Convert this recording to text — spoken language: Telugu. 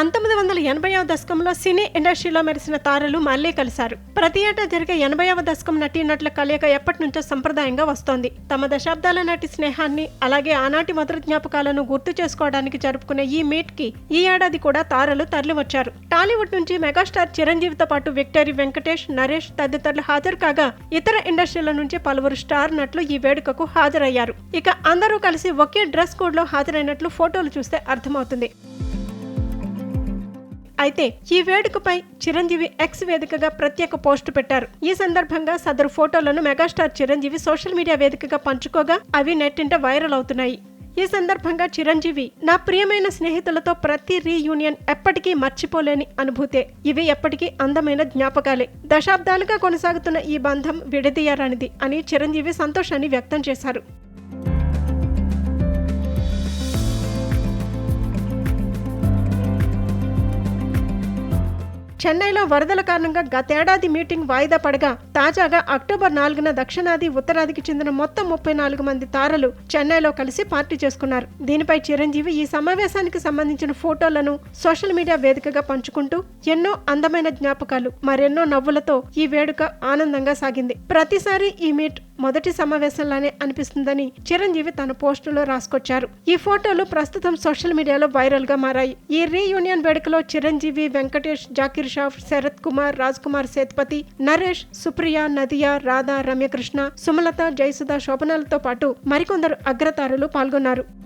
పంతొమ్మిది వందల ఎనభైవ దశకంలో సినీ ఇండస్ట్రీలో మెరిసిన తారలు మళ్ళీ కలిశారు. ప్రతి ఏటా జరిగే ఎనభైవ దశకం నటీనటుల కలయిక ఎప్పటి నుంచో సంప్రదాయంగా వస్తోంది. తమ దశాబ్దాల నాటి స్నేహాన్ని అలాగే ఆనాటి మధుర జ్ఞాపకాలను గుర్తు చేసుకోవడానికి జరుపుకునే ఈ మీట్కి ఈ ఏడాది కూడా తారలు తరలివచ్చారు. టాలీవుడ్ నుంచి మెగాస్టార్ చిరంజీవితో పాటు విక్టరీ వెంకటేష్ నరేష్ తదితరులు హాజరు కాగా ఇతర ఇండస్ట్రీల నుంచి పలువురు స్టార్ నటులు ఈ వేడుకకు హాజరయ్యారు. ఇక అందరూ కలిసి ఒకే డ్రెస్ కోడ్లో హాజరైనట్లు ఫోటోలు చూస్తే అర్థమవుతుంది. అయితే ఈ వేడుకపై చిరంజీవి ఎక్స్ వేదికగా ప్రత్యేక పోస్టు పెట్టారు. ఈ సందర్భంగా సదరు ఫోటోలను మెగాస్టార్ చిరంజీవి సోషల్ మీడియా వేదికగా పంచుకోగా అవి నెట్టింట వైరల్ అవుతున్నాయి. ఈ సందర్భంగా చిరంజీవి నా ప్రియమైన స్నేహితులతో ప్రతి రీయూనియన్ ఎప్పటికీ మర్చిపోలేని అనుభూతే. ఇవి ఎప్పటికీ అందమైన జ్ఞాపకాలే. దశాబ్దాలుగా కొనసాగుతున్న ఈ బంధం విడదీయరానిది అని చిరంజీవి సంతోషాన్ని వ్యక్తం చేశారు. చెన్నైలో వరదల కారణంగా గతేడాది మీటింగ్ వాయిదా పడగా తాజాగా అక్టోబర్ నాలుగున దక్షిణాది ఉత్తరాదికి చెందిన మొత్తం ముప్పై నాలుగు మంది తారలు చెన్నైలో కలిసి పార్టీ చేసుకున్నారు. దీనిపై చిరంజీవి ఈ సమావేశానికి సంబంధించిన ఫోటోలను సోషల్ మీడియా వేదికగా పంచుకుంటూ ఎన్నో అందమైన జ్ఞాపకాలు మరెన్నో నవ్వులతో ఈ వేడుక ఆనందంగా సాగింది. ప్రతిసారి ఈ మీట్ మొదటి సమావేశంలానే అనిపిస్తుందని చిరంజీవి తన పోస్టులో రాసుకొచ్చారు. ఈ ఫోటోలు ప్రస్తుతం సోషల్ మీడియాలో వైరల్గా మారాయి. ఈ రీయూనియన్ వేడుకలో చిరంజీవి వెంకటేష్ జాకిర్ షాఫ్ శరత్ కుమార్ రాజ్ కుమార్ సేత్పతి నరేష్ సుప్రియ నదియా రాధా రమ్యకృష్ణ సుమలత జయసుధ శోభనాలతో పాటు మరికొందరు అగ్రతారులు పాల్గొన్నారు.